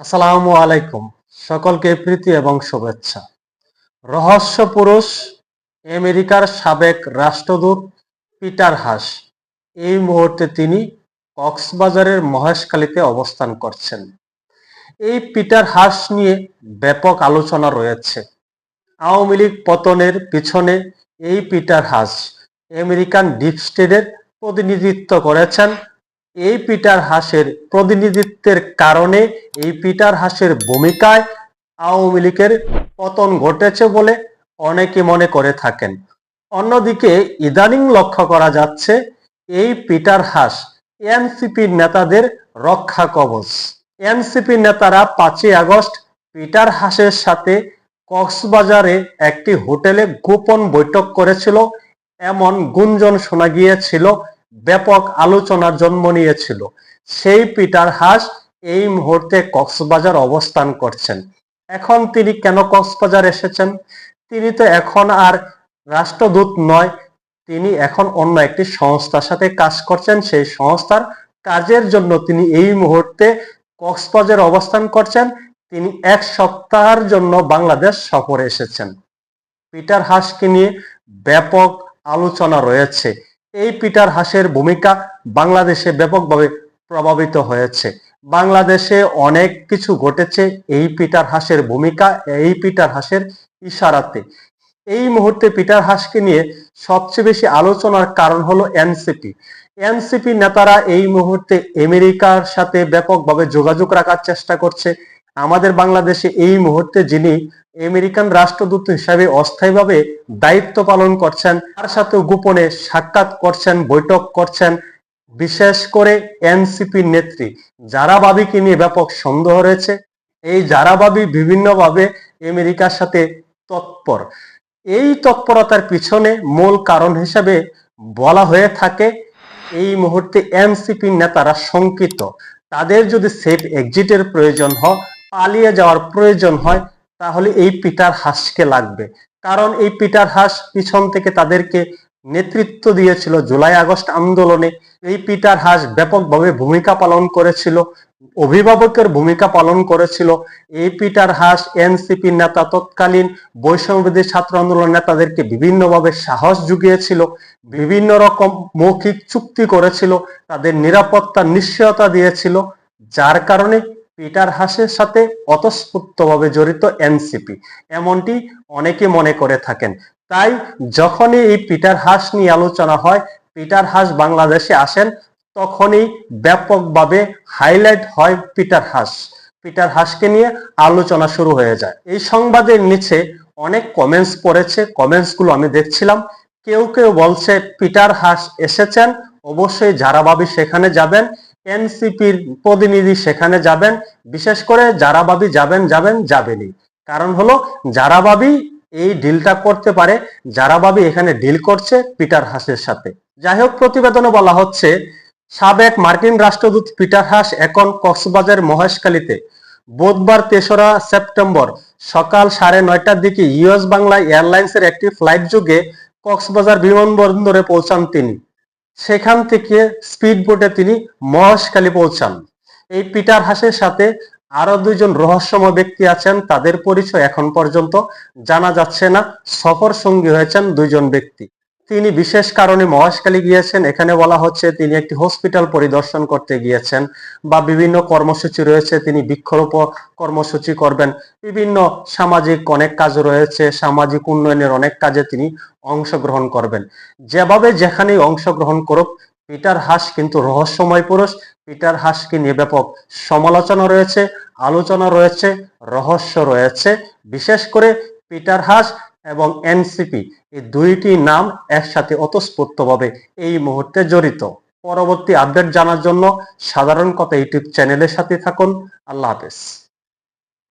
আসসালামু আলাইকুম। সকলকে প্রীতি এবং শুভেচ্ছা। রহস্য পুরুষ, আমেরিকার সাবেক রাষ্ট্রদূত পিটার হাস। এই মুহূর্তে তিনি কক্সবাজারের মহেশখালীতে অবস্থান করছেন। এই পিটার হাস নিয়ে ব্যাপক আলোচনা রয়েছে। আওয়ামী লীগ পতনের পিছনে এই পিটার হাস আমেরিকান ডিপ স্টেটের প্রতিনিধিত্ব করেছেন এই পিটার হাসের প্রতিনিধিত্বের কারণে এই পিটার হাসের ভূমিকায় আওয়ামী লীগের পতন ঘটেছে বলে অনেকে মনে করে থাকেন। অন্যদিকে ইদানিং লক্ষ্য করা যাচ্ছে এই পিটার হাস এনসিপির নেতাদের রক্ষা কবচ। এনসিপি নেতারা পাঁচই আগস্ট পিটার হাসের সাথে কক্সবাজারে একটি হোটেলে গোপন বৈঠক করেছিল। এমন গুঞ্জন শোনা গিয়েছিল ব্যাপক আলোচনার জন্ম নিয়েছিল। সেই পিটার হাস এই মুহূর্তে কক্সবাজার অবস্থান করছেন। এখন তিনি কেন কক্সবাজার এসেছেন? তিনি তো এখন আর রাষ্ট্রদূত নয়, তিনি এখন অন্য একটি সংস্থার সাথে কাজ করছেন। সেই সংস্থার কাজের জন্য তিনি এই মুহূর্তে কক্সবাজার অবস্থান করছেন। তিনি এক সপ্তাহের জন্য বাংলাদেশ সফরে এসেছেন। পিটার হাসকে নিয়ে ব্যাপক আলোচনা রয়েছে। এই পিটার হাসের ভূমিকা বাংলাদেশে ব্যাপকভাবে প্রভাবিত হয়েছে। বাংলাদেশে অনেক কিছু ঘটেছে এই পিটার হাসের ভূমিকা, এই পিটার হাসের ইশারাতে। এই মুহূর্তে পিটার হাসকে নিয়ে সবচেয়ে বেশি আলোচনার কারণ হলো এনসিপি। এনসিপি নেতারা এই মুহূর্তে আমেরিকার সাথে ব্যাপকভাবে যোগাযোগ রাখার চেষ্টা করছে। আমাদের বাংলাদেশে এই মুহূর্তে যিনি আমেরিকান রাষ্ট্রদূত হিসাবে অস্থায়ীভাবে দায়িত্ব পালন করছেন, তার সাথে গোপনে সাক্ষাৎ করছেন, বৈঠক করছেন, বিশেষ করে এনসিপি নেত্রী। যারা বাবিকে নিয়ে ব্যাপক সন্দেহ রয়েছে। এই যারা বাবি বিভিন্নভাবে আমেরিকার সাথে তৎপর। এই তৎপরতার পিছনে মূল কারণ হিসাবে বলা হয়ে থাকে, এই মুহূর্তে এনসিপি নেতারা শঙ্কিত। তাদের যদি সেফ এক্সিটের প্রয়োজন হয় পালিয়ে যাওয়ার প্রয়োজন হয়, তাহলে এই পিটার হাসকে লাগবে। কারণ এই পিটার হাস পিছন থেকে তাদেরকে নেতৃত্ব দিয়েছিল জুলাই আগস্ট আন্দোলনে। এই পিটার হাস ব্যাপকভাবে ভূমিকা পালন করেছিল, অভিভাবকের ভূমিকা পালন করেছিল। এই পিটার হাস এনসিপি নেতা তৎকালীন বৈষম্যবিধি ছাত্র আন্দোলন নেতাদেরকে বিভিন্নভাবে সাহস জুগিয়েছিল, বিভিন্ন রকম মৌখিক চুক্তি করেছিল, তাদের নিরাপত্তা নিশ্চয়তা দিয়েছিল, যার কারণে পিটার হাসের সাথে অতস্ফূর্তভাবে জড়িত এনসিপি। এমনটি অনেকে মনে করে থাকেন। তাই যখনই এই পিটার হাস নিয়ে আলোচনা হয়, পিটার হাস বাংলাদেশে আসেন, তখনই ব্যাপকভাবে হাইলাইট হয় পিটার হাস। পিটার হাসকে নিয়ে আলোচনা শুরু হয়ে যায়। এই সংবাদের নিচে অনেক কমেন্টস পড়েছে। কমেন্টসগুলো আমি দেখছিলাম। কেউ কেউ বলছে, পিটার হাস এসেছেন, অবশ্যই যারা ভাবি সেখানে যাবেন। এনসিপির প্রতিনিধি সেখানে যাবেন, বিশেষ করে যারা ভাবি যাবেন যাবেন যাবেনি কারণ হলো যারা ভাবি এই ডিলটা করতে পারে যারা ভাবি এখানে ডিল করছে পিটার হাসের সাথে। যাই হোক, প্রতিবেদনে বলা হচ্ছে, সাবেক মার্কিন রাষ্ট্রদূত পিটার হাস এখন কক্সবাজার মহেশখালীতে। বুধবার তেসরা সেপ্টেম্বর সকাল সাড়ে নয়টার দিকে ইউএস বাংলা এয়ারলাইন্সের একটি ফ্লাইট যোগে কক্সবাজার বিমানবন্দরে পৌঁছান তিনি। সেখান থেকে স্পিড বোটে তিনি মহেশখালী পৌঁছান। এই পিটার হাসের সাথে আরও দুইজন রহস্যময় ব্যক্তি আছেন, তাদের পরিচয় এখন পর্যন্ত জানা যাচ্ছে না। সফর সঙ্গী হয়েছেন দুইজন ব্যক্তি। তিনি বিশেষ কারণে মহেশখালী গিয়েছেন। এখানে বলা হচ্ছে তিনি একটি হসপিটাল পরিদর্শন করতে গিয়েছেন বা বিভিন্ন কর্মসূচি রয়েছে। তিনি বৃক্ষরোপণ কর্মসূচি করবেন। বিভিন্ন সামাজিক অনেক কাজ রয়েছে। সামাজিক উন্নয়নের অনেক কাজে তিনি অংশগ্রহণ করবেন। যেভাবে যেখানেই অংশগ্রহণ করুক, পিটার হাস কিন্তু রহস্যময় পুরুষ। পিটার হাসকে নিয়ে ব্যাপক সমালোচনা রয়েছে, আলোচনা রয়েছে, রহস্য রয়েছে। বিশেষ করে পিটার হাস এবং এনসিপি এই দুইটি নাম একসাথে অতস্ফূর্তভাবে এই মুহূর্তে জড়িত। পরবর্তী আপডেট জানার জন্য সাধারণ কথা ইউটিউব চ্যানেলের সাথে থাকুন। আল্লাহ হাফেজ।